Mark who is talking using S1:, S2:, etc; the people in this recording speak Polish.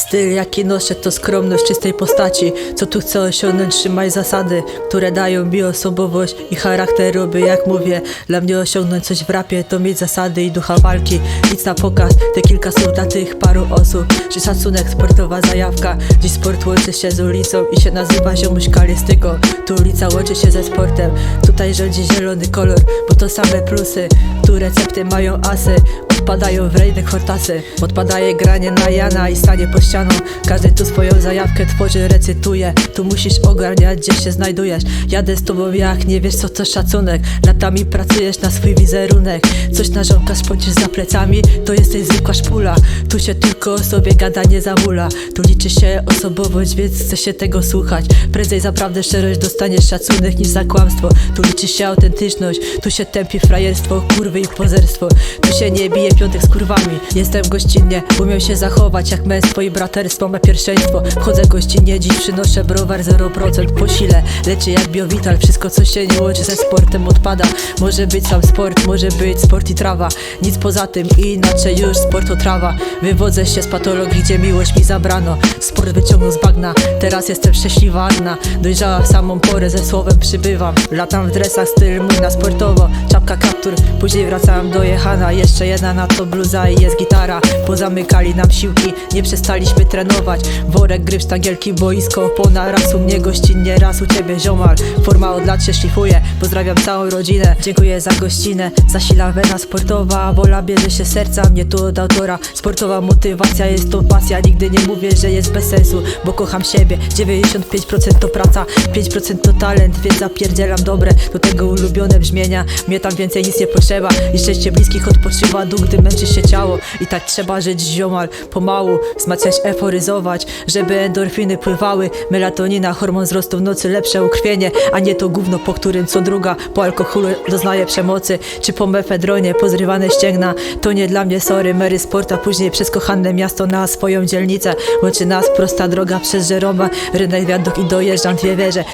S1: Styl jaki noszę to skromność czystej postaci. Co tu chcę osiągnąć trzymaj zasady Które dają mi osobowość i charakter. By jak mówię. Dla mnie osiągnąć coś w rapie to mieć zasady i ducha walki. Nic na pokaz, te kilka słów dla tych paru osób. Czy szacunek, sportowa zajawka? Dziś sport łączy się z ulicą i się nazywa ziomuś kalistyką. Tu ulica łączy się ze sportem. Tutaj rządzi zielony kolor, bo to same plusy. Tu recepty mają asy Odpadają w rejny hortasy Odpadaje granie na Jana i stanie po ścianą. Każdy tu swoją zajawkę tworzy, recytuje. Tu musisz ogarniać gdzie się znajdujesz. Jadę z tobą jak nie wiesz co to szacunek. Latami pracujesz na swój wizerunek. Coś narządkasz, pocisz za plecami To jesteś zwykła szpula. Tu się tylko o sobie gada, nie zamula. Tu liczy się osobowość, więc chce się tego słuchać. Prędzej za prawdę szczerość dostaniesz szacunek niż za kłamstwo. Tu liczy się autentyczność Tu się tępi frajerstwo, kurwy i pozerstwo. Tu się nie bije piątek z kurwami Jestem gościnnie, umiem się zachować jak męstwo i braterstwo ma pierwszeństwo. Wchodzę gościnnie, dziś przynoszę browar 0% po sile. Jak biowital, wszystko co się nie łączy ze sportem odpada. Może być sam sport, może być sport i trawa. Nic poza tym inaczej już sport to trawa. Wywodzę się z patologii, gdzie miłość mi zabrano. Sport wyciągnął z bagna, teraz jestem szczęśliwa Anna. Dojrzała w samą porę, ze słowem przybywam. Latam w dresach, styl mój na sportowo. Czapka kaptur, później wracałem do jechana. Jeszcze jedna na to bluza i jest gitara. Pozamykali nam siłki, nie przestaliśmy trenować. Worek, gry, sztangielki, boisko, opona Raz u mnie gościnnie, raz u ciebie ziomal. Forma od lat się szlifuje, pozdrawiam całą rodzinę Dziękuję za gościnę, zasila wena sportowa Wola bierze się serca, mnie tu od autora. Sportowa motywacja jest to pasja. Nigdy nie mówię, że jest bez sensu, bo kocham siebie. 95% to praca, 5% to talent Więc zapierdzielam dobre, do tego ulubione brzmienia. Mnie tam więcej nic nie potrzeba I szczęście bliskich odpoczywa duch, gdy męczy się ciało. I tak trzeba żyć ziomal, pomału Wzmacniać, euforyzować, żeby endorfiny pływały. Melatonina, hormon wzrostu w nocy, lepsze ukrwienie. A nie to gówno, po którym co druga Po alkoholu doznaje przemocy. Czy po mefedronie, pozrywane ścięgna. To nie dla mnie, sorry, Mary Sport A później przez kochane miasto na swoją dzielnicę. Łączy nas prosta droga przez Żeroma Rynek wiaduk i dojeżdżam dwie wieże